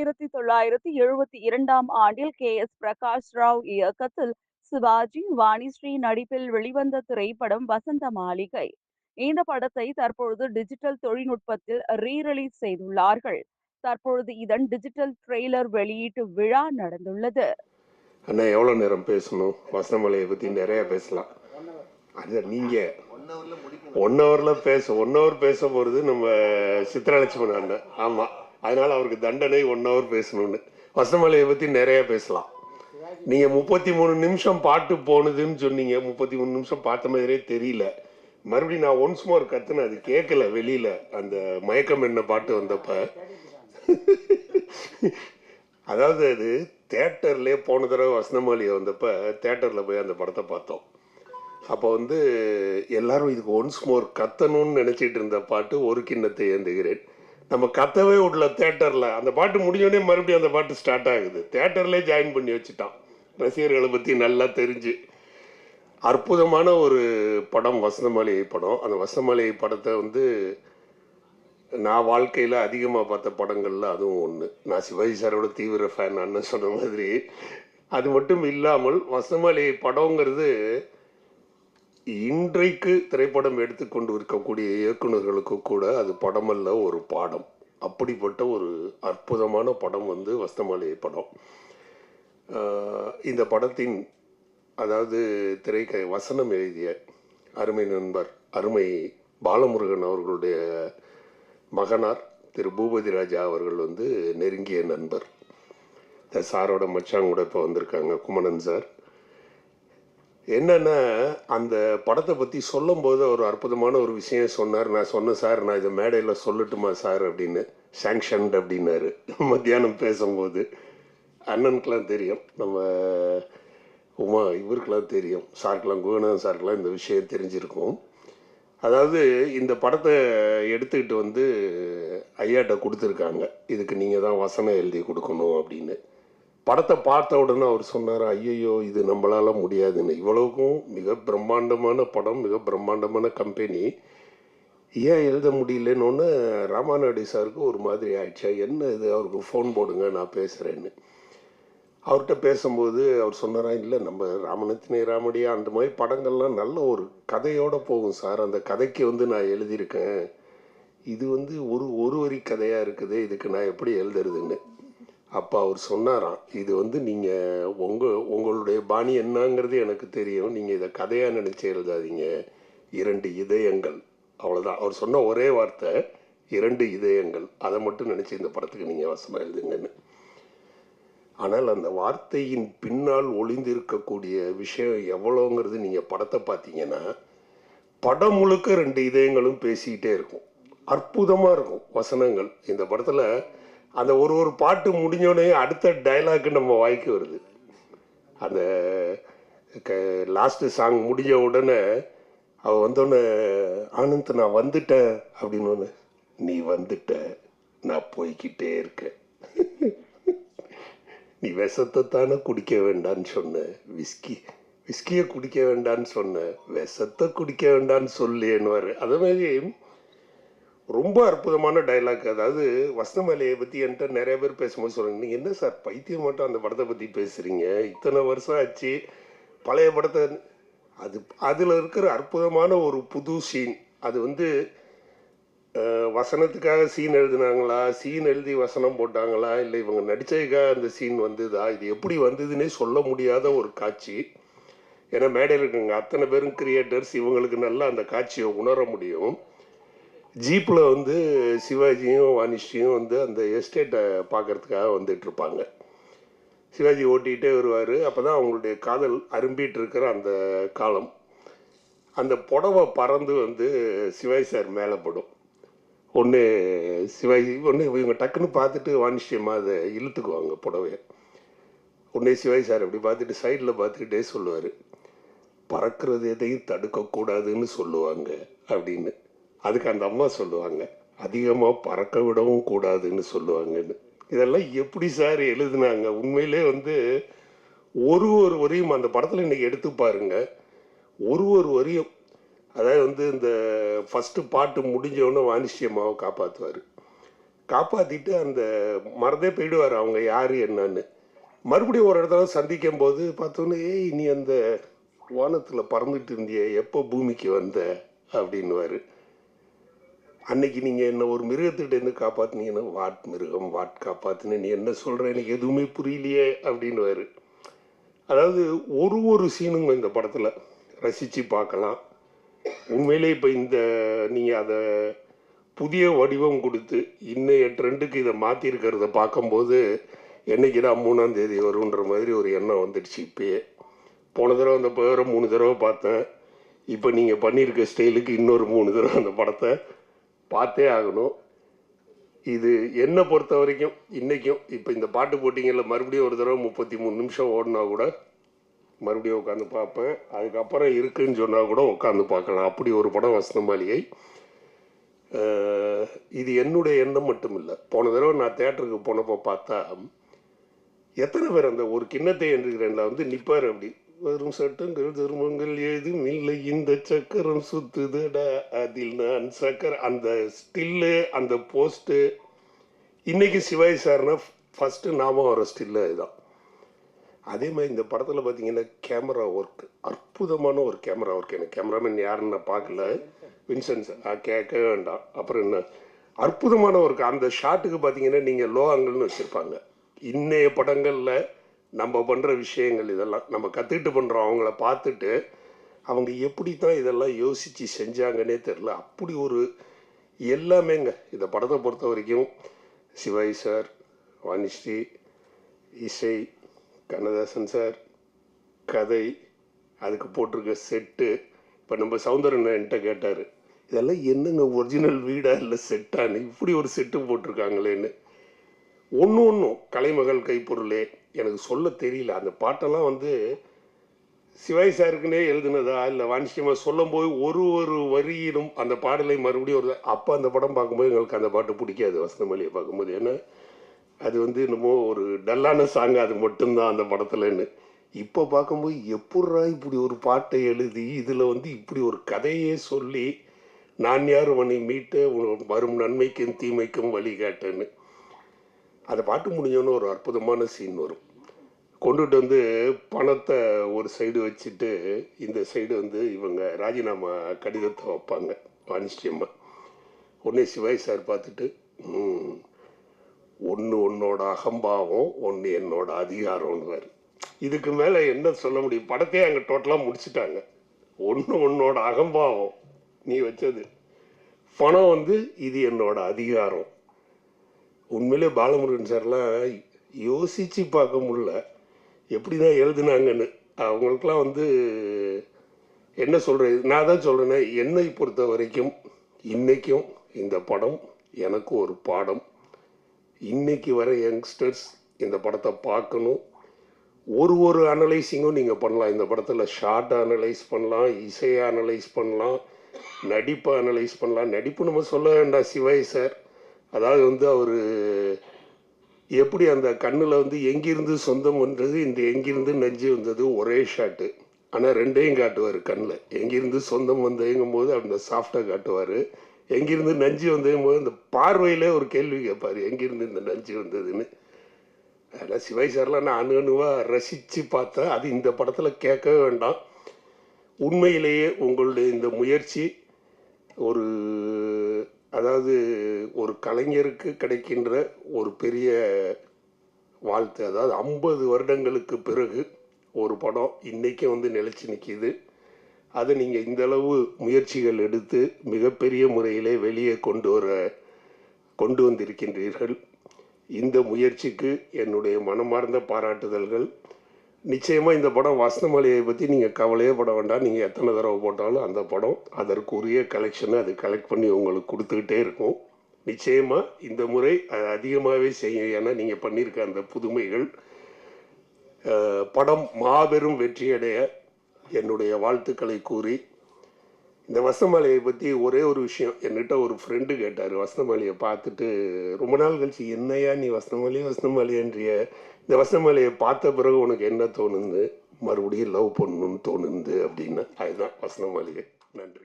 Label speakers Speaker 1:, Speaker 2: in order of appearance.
Speaker 1: ஆயிரத்தி தொள்ளாயிரத்தி எழுபத்தி இரண்டாம் ஆண்டில் கே. எஸ். பிரகாஷ் ராவ் இயக்கத்தில் சிவாஜி வாணிஸ்ரீ நடிப்பில் வெளிவந்த திரைப்படம் வசந்த மாளிகை. இந்த படத்தை தற்பொழுது டிஜிட்டல் தொழில்நுட்பத்தில் ரீ ரிலீஸ் செய்துள்ளார்கள். தற்பொழுது இதன் டிஜிட்டல் ட்ரெய்லர் வெளியீட்டு விழா நடந்துள்ளது.
Speaker 2: அண்ணா எவ்வளோ நேரம் பேசணும்? வசனமலையை பற்றி நிறைய பேசலாம். அது நீங்கள் ஒன் ஹவரில் பேச ஒன் ஹவர் பேச போகிறது நம்ம சித்ரலட்சுமணன் அண்ணன். ஆமாம் அதனால் அவருக்கு தண்டனை ஒன் ஹவர் பேசணும்னு. வசமலையை பற்றி நிறைய பேசலாம். நீங்கள் முப்பத்தி மூணு நிமிஷம் பாட்டு போனதுன்னு சொன்னீங்க. முப்பத்தி மூணு நிமிஷம் பார்த்த மாதிரியே தெரியல. மறுபடியும் நான் ஒன்ஸ் மோர் கத்துனேன். அது கேட்கல வெளியில். அந்த மயக்கம் என்ன பாட்டு வந்தப்ப. அதாவது அது தேட்டர்லேயே போன தடவை வசனமாளிகை வந்தப்போ தேட்டரில் போய் அந்த படத்தை பார்த்தோம். அப்போ வந்து எல்லாரும் இதுக்கு ஒன்ஸ் மோர் கத்தணும்னு நினச்சிட்டு இருந்த பாட்டு ஒரு கிண்ணத்தை ஏந்துகிறேன். நம்ம கத்தவே விடல தேட்டரில் அந்த பாட்டு முடிஞ்சோடனே மறுபடியும் அந்த பாட்டு ஸ்டார்ட் ஆகுது. தேட்டர்லேயே ஜாயின் பண்ணி வச்சுட்டான். ரசிகர்களை பற்றி நல்லா தெரிஞ்சு. அற்புதமான ஒரு படம் வசந்தமாளிகை படம். அந்த வசந்தமாளிகை படத்தை வந்து நான் வாழ்க்கையில் அதிகமாக பார்த்த படங்களில் அதுவும் ஒன்று நான் சிவாஜி சாரோட தீவிர ஃபேன் அண்ணன் சொன்ன மாதிரி. அது மட்டும் இல்லாமல் வசந்தமாளிகை படங்கிறது இன்றைக்கு திரைப்படம் எடுத்துக்கொண்டு இருக்கக்கூடிய இயக்குநர்களுக்கு கூட அது படமல்ல ஒரு பாடம். அப்படிப்பட்ட ஒரு அற்புதமான படம் வந்து வஸ்தமாலை படம். இந்த படத்தின் அதாவது திரைக்க வசனம் எழுதிய அருமை நண்பர் அருமை பாலமுருகன் அவர்களுடைய மகனார் திரு. பூபதி ராஜா அவர்கள் வந்து நெருங்கிய நண்பர். இந்த சாரோட மச்சான் கூட இப்போ வந்திருக்காங்க குமணன் சார். என்னென்னா அந்த படத்தை பற்றி சொல்லும்போது ஒரு அற்புதமான ஒரு விஷயம் சொன்னார். நான் சொன்னேன் சார் நான் இதை மேடையில் சொல்லட்டுமா சார்? அப்படின்னு. சாங்ஷன்ட் அப்படின்னாரு. மத்தியானம் பேசும்போது. அண்ணனுக்கெலாம் தெரியும். நம்ம உமா இவருக்கெல்லாம் தெரியும். சாருக்கெலாம் குகநாதன் சாருக்கெலாம் இந்த விஷயம் தெரிஞ்சிருக்கும். அதாவது இந்த படத்தை எடுத்துக்கிட்டு வந்து ஐயாட்ட கொடுத்துருக்காங்க. இதுக்கு நீங்கள் தான் வசனம் எழுதி கொடுக்கணும் அப்படின்னு. படத்தை பார்த்த உடனே அவர் சொன்னார் ஐயையோ இது நம்மளால் முடியாதுன்னு. இவ்வளவுக்கும் மிக பிரம்மாண்டமான படம் மிக பிரம்மாண்டமான கம்பெனி ஏன் எழுத முடியலன்னு ராமாநாயுடு சாருக்கு ஒரு மாதிரி ஆயிடுச்சா. என்ன இது? அவருக்கு ஃபோன் போடுங்க நான் பேசுகிறேன்னு அவர்கிட்ட பேசும்போது அவர் சொன்னாரா இல்லை நம்ம ராமனத்தினே ராமடியா. அந்த மாதிரி படங்கள்லாம் நல்ல ஒரு கதையோடு போகும் சார். அந்த கதைக்கு வந்து நான் எழுதியிருக்கேன். இது வந்து ஒரு ஒரு வரி கதையாக இருக்குது இதுக்கு நான் எப்படி எழுதுறதுன்னு. அப்போ அவர் சொன்னாராம் இது வந்து நீங்கள் உங்கள் உங்களுடைய பாணி என்னங்கிறது எனக்கு தெரியும். நீங்கள் இதை கதையாக நினச்சி எழுதாதீங்க. இரண்டு இதயங்கள். அவ்வளோதான் அவர் சொன்ன ஒரே வார்த்தை இரண்டு இதயங்கள். அதை மட்டும் நினச்சி இந்த படத்துக்கு நீங்கள் வசமாக எழுதுங்கன்னு. ஆனால் அந்த வார்த்தையின் பின்னால் ஒளிந்திருக்கக்கூடிய விஷயம் எவ்வளோங்கிறது நீங்கள் படத்தை பார்த்தீங்கன்னா படம் முழுக்க ரெண்டு இதயங்களும் பேசிக்கிட்டே இருக்கும். அற்புதமாக இருக்கும் வசனங்கள். இந்த படத்தில் அந்த ஒரு ஒரு பாட்டு முடிஞ்சோடனே அடுத்த டைலாக் நம்ம வாய்க்கு வருது. அந்த க லாஸ்ட்டு சாங் முடிஞ்ச உடனே அவள் வந்தோடனே ஆனந்த் நான் வந்துட்டேன் அப்படின்னு ஒன்று நீ வந்துட்ட நான் போய்க்கிட்டே இருக்கேன். நீ விஷத்தை தானே குடிக்க வேண்டான்னு சொன்ன. விஸ்கி விஸ்கியை குடிக்க வேண்டான்னு சொன்ன. விஷத்தை குடிக்க வேண்டான்னு சொல்லேன்னு அதே மாதிரி ரொம்ப அற்புதமான டைலாக் அதாவது வசந்தமலையை பற்றி என்கிட்ட நிறைய பேர் பேசும்போது சொல்லுங்க நீங்கள் என்ன சார் பைத்தியம் மட்டும் அந்த படத்தை பற்றி பேசுகிறீங்க இத்தனை வருஷம் ஆச்சு. பழைய படத்தை அது அதில் இருக்கிற அற்புதமான ஒரு புது சீன் அது வந்து வசனத்துக்காக சீன் எழுதினாங்களா? சீன் எழுதி வசனம் போட்டாங்களா? இல்லை இவங்க நடித்ததுக்காக அந்த சீன் வந்ததா? இது எப்படி வந்ததுன்னே சொல்ல முடியாத ஒரு காட்சி. ஏன்னா மேடையில் இருக்கவங்க அத்தனை பேரும் கிரியேட்டர்ஸ் இவங்களுக்கு நல்லா அந்த காட்சியை உணர முடியும். ஜீப்பில் வந்து சிவாஜியும் வாணிஷியும் வந்து அந்த எஸ்டேட்டை பார்க்கறதுக்காக வந்துட்டுருப்பாங்க. சிவாஜி ஓட்டிகிட்டே வருவார். அப்போ தான் அவங்களுடைய காதல் அரும்பிட்டு இருக்கிற அந்த காலம். அந்த புடவை பறந்து வந்து சிவாஜி சார் மேலே படும். ஒன்று சிவாஜி ஒன்று இவங்க டக்குன்னு பார்த்துட்டு வாணிஷ்யமாக அதை இழுத்துக்குவாங்க புடவைய. உடனே சிவாஜி சார் அப்படி பார்த்துட்டு சைடில் பார்த்துக்கிட்டே சொல்லுவார். பறக்கிறது எதையும் தடுக்கக்கூடாதுன்னு சொல்லுவாங்க அப்படின்னு. அதுக்கு அந்த அம்மா சொல்லுவாங்க அதிகமாக பறக்க விடவும் கூடாதுன்னு சொல்லுவாங்கன்னு. இதெல்லாம் எப்படி சார் எழுதுனாங்க? உண்மையிலே வந்து ஒரு ஒரு வரியும் அந்த படத்தில் இன்னைக்கு எடுத்து பாருங்க. ஒரு ஒரு வரியும் அதாவது வந்து இந்த ஃபஸ்ட்டு பாட்டு முடிஞ்சவொன்னே உடனே வாணிஷ்யமாவை காப்பாற்றுவார் காப்பாற்றிட்டு அந்த மறந்தே போயிடுவார் அவங்க யார் என்னன்னு. மறுபடியும் ஒரு இடத்துல சந்திக்கும் போது பார்த்தோன்னே ஏய் நீ அந்த வானத்தில் பறந்துட்டு இருந்தியே எப்போ பூமிக்கு வந்த? அப்படின்வாரு அன்னைக்கு நீங்கள் என்ன ஒரு மிருகத்திட்டேருந்து காப்பாற்றினீங்கன்னா வாட் மிருகம் வாட் காப்பாற்றின நீ என்ன சொல்கிற எனக்கு எதுவுமே புரியலையே அப்படின்னுவாரு. அதாவது ஒரு ஒரு சீனுங்க இந்த படத்தில் ரசித்து பார்க்கலாம். உண்மையிலே இப்போ இந்த நீங்கள் அதை புதிய வடிவம் கொடுத்து இன்னைய ட்ரெண்டுக்கு இதை மாற்றிருக்கிறத பார்க்கும்போது என்னைக்குடா மூணாம் தேதி வரும்ன்ற மாதிரி ஒரு எண்ணம் வந்துடுச்சு இப்பயே. போன தடவை அந்த பேரை மூணு தடவை பார்த்தேன். இப்போ நீங்கள் பண்ணியிருக்க ஸ்டைலுக்கு இன்னொரு மூணு தடவை அந்த படத்தை பார்த்தே ஆகணும். இது என்னை பொறுத்த வரைக்கும் இன்றைக்கும் இப்போ இந்த பாட்டு போட்டிங்களில் மறுபடியும் ஒரு தடவை முப்பத்தி மூணு நிமிஷம் ஓடினா கூட மறுபடியும் உட்காந்து பார்ப்பேன். அதுக்கப்புறம் இருக்குன்னு சொன்னால் கூட உட்காந்து பார்க்கலாம். அப்படி ஒரு படம் வசந்தமாளிகை இது என்னுடைய எண்ணம் மட்டும் இல்லை போன தடவை நான் தேட்டருக்கு போனப்போ பார்த்தா எத்தனை பேர் அந்த ஒரு கிண்ணத்தை என்றுகிறேன்ல வந்து நிற்பார் அப்படி. வரும் சட்டங்கள் தர்மங்கள் ஏதும் இல்லை. இந்த சக்கரம் சுத்துதடா. அதில் நான் சக்கர அந்த ஸ்டில்லு அந்த போஸ்ட்டு இன்னைக்கு சிவாஜி சார்னா ஃபஸ்ட்டு நாம வர ஸ்டில்லு இதுதான் அதே மாதிரி இந்த படத்தில் பார்த்தீங்கன்னா கேமரா ஒர்க் அற்புதமான ஒரு கேமரா ஒர்க் எனக்கு கேமராமேன் யாருன்னு நான் பார்க்கல. வின்சன்ஸ் கேட்க வேண்டாம். அப்புறம் என்ன? அற்புதமான ஒர்க் அந்த ஷாட்டுக்கு பார்த்தீங்கன்னா நீங்கள் லோ ஆங்கிள்னு வச்சுருப்பாங்க. இன்னைய படங்களில் நம்ம பண்ணுற விஷயங்கள் இதெல்லாம் நம்ம கற்றுக்கிட்டு பண்ணுறோம் அவங்கள பார்த்துட்டு அவங்க எப்படி தான் இதெல்லாம் யோசித்து செஞ்சாங்கன்னே தெரில அப்படி ஒரு எல்லாமேங்க. இந்த படத்தை பொறுத்த வரைக்கும் சிவாஜி சார் வாணிஸ்ரீ இசை கண்ணதாசன் சார் கதை அதுக்கு போட்டிருக்க செட்டு இப்போ நம்ம சவுந்தரன் என்கிட்ட கேட்டார் இதெல்லாம் என்னங்க ஒரிஜினல் வீடா இல்லை செட்டான்னு? இப்படி ஒரு செட்டு போட்டிருக்காங்களேன்னு. ஒன்று ஒன்றும் கலைமகள் கைப்பொருளே எனக்கு சொல்ல தெரியல. அந்த பாட்டெல்லாம் வந்து சிவாய் சாருக்குனே எழுதுனதா? இல்லை வாணிஷ்யமாக சொல்லும் போது ஒரு ஒரு வரியிலும் அந்த பாடலை மறுபடியும் ஒரு அப்போ அந்த படம் பார்க்கும்போது எங்களுக்கு அந்த பாட்டு பிடிக்காது. வசந்தமல்லியை பார்க்கும்போது. ஏன்னா அது வந்து என்னமோ ஒரு டல்லான சாங் அது மட்டும்தான் அந்த படத்துலன்னு. இப்போ பார்க்கும்போது எப்பட்றா இப்படி ஒரு பாட்டை எழுதி இதில் வந்து இப்படி ஒரு கதையே சொல்லி நான் யார் உன்னை மீட்ட உன் வரும் நன்மைக்கும் தீமைக்கும் வழிகாட்டேன்னு. அதை பாட்டு முடிஞ்சோன்னு ஒரு அற்புதமான சீன் வரும். கொண்டுட்டு வந்து பணத்தை ஒரு சைடு வச்சுட்டு இந்த சைடு வந்து இவங்க ராஜினாமா கடிதத்தை வைப்பாங்க வாணிஷ்டியம்மா உடனே சிவாய் சார் பார்த்துட்டு ஒன்று உன்னோட அகம்பாவம் ஒன்று என்னோட அதிகாரம்னுவார் இதுக்கு மேலே என்ன சொல்ல முடியும்? படத்தையே அங்கே டோட்டலாக முடிச்சிட்டாங்க. ஒன்று உன்னோட அகம்பாவம் நீ வச்சது. பணம் வந்து இது என்னோட அதிகாரம். உண்மையிலே பாலமுருகன் சார்லாம் யோசித்து பார்க்க முடில எப்படி தான் எழுதுனாங்கன்னு. அவங்களுக்கெல்லாம் வந்து என்ன சொல்கிறது நான் தான் சொல்கிறேன்னா என்னை பொறுத்த வரைக்கும் இன்றைக்கும் இந்த படம் எனக்கு ஒரு பாடம். இன்றைக்கி வர யங்ஸ்டர்ஸ் இந்த படத்தை பார்க்கணும். ஒரு ஒரு அனலைஸிங்கும் நீங்கள் பண்ணலாம். இந்த படத்தில் ஷார்ட் அனலைஸ் பண்ணலாம் இசையை அனலைஸ் பண்ணலாம் நடிப்பை அனலைஸ் பண்ணலாம். நடிப்பு நம்ம சொல்ல வேண்டாம் சிவாஜி சார் அதாவது வந்து அவர் எப்படி அந்த கண்ணில் வந்து எங்கிருந்து சொந்தம் வந்தது இந்த எங்கிருந்து நெஞ்சு வந்தது ஒரே ஷாட்டு ஆனால் ரெண்டையும் காட்டுவார் கண்ணில். எங்கிருந்து சொந்தம் வந்ததுங்கும் போது அந்த சாஃப்டாக காட்டுவார். எங்கிருந்து நஞ்சு வந்ததுங்கும் போது அந்த பார்வையிலே ஒரு கேள்வி கேட்பார் எங்கிருந்து இந்த நஞ்சு வந்ததுன்னு. அதெல்லாம் சிவாய் சார்லாம் நான் அணு அணுவாக ரசித்து பார்த்தேன் அது இந்த படத்தில் கேட்கவே வேண்டாம். உண்மையிலேயே உங்களுடைய இந்த முயற்சி ஒரு அதாவது ஒரு கலைஞருக்கு கிடைக்கின்ற ஒரு பெரிய வாழ்த்து அதாவது ஐம்பது வருடங்களுக்கு பிறகு ஒரு படம் இன்றைக்கே வந்து நிலச்சி நிற்கிது அதை நீங்கள் இந்த அளவு முயற்சிகள் எடுத்து மிகப்பெரிய முறையிலே வெளியே கொண்டு வர கொண்டு வந்திருக்கின்றீர்கள். இந்த முயற்சிக்கு என்னுடைய மனமார்ந்த பாராட்டுதல்கள். நிச்சயமாக இந்த படம் வசந்தமலையை பற்றி நீங்கள் கவலையே பட வேண்டாம். நீங்கள் எத்தனை தடவை போட்டாலும் அந்த படம் அதற்குரிய கலெக்ஷனை அது கலெக்ட் பண்ணி உங்களுக்கு கொடுத்துக்கிட்டே இருக்கும். நிச்சயமாக இந்த முறை அது அதிகமாகவே செய்யும். ஏன்னா நீங்கள் பண்ணியிருக்க அந்த புதுமைகள் படம் மாபெரும் வெற்றியடைய என்னுடைய வாழ்த்துக்களை கூறி இந்த வசந்தமாலையை பற்றி ஒரே ஒரு விஷயம். என்கிட்ட ஒரு ஃப்ரெண்டு கேட்டார் வசந்தமாலையை பார்த்துட்டு ரொம்ப நாள் கழிச்சு என்னையா நீ வசந்தமாலையே வசந்தமாலையன்றிய இந்த வசந்தமாலையை பார்த்த பிறகு உனக்கு என்ன தோணுது? மறுபடியும் லவ் பண்ணணும்னு தோணுது அப்படின்னா அதுதான் வசந்தமாலையை நன்றி.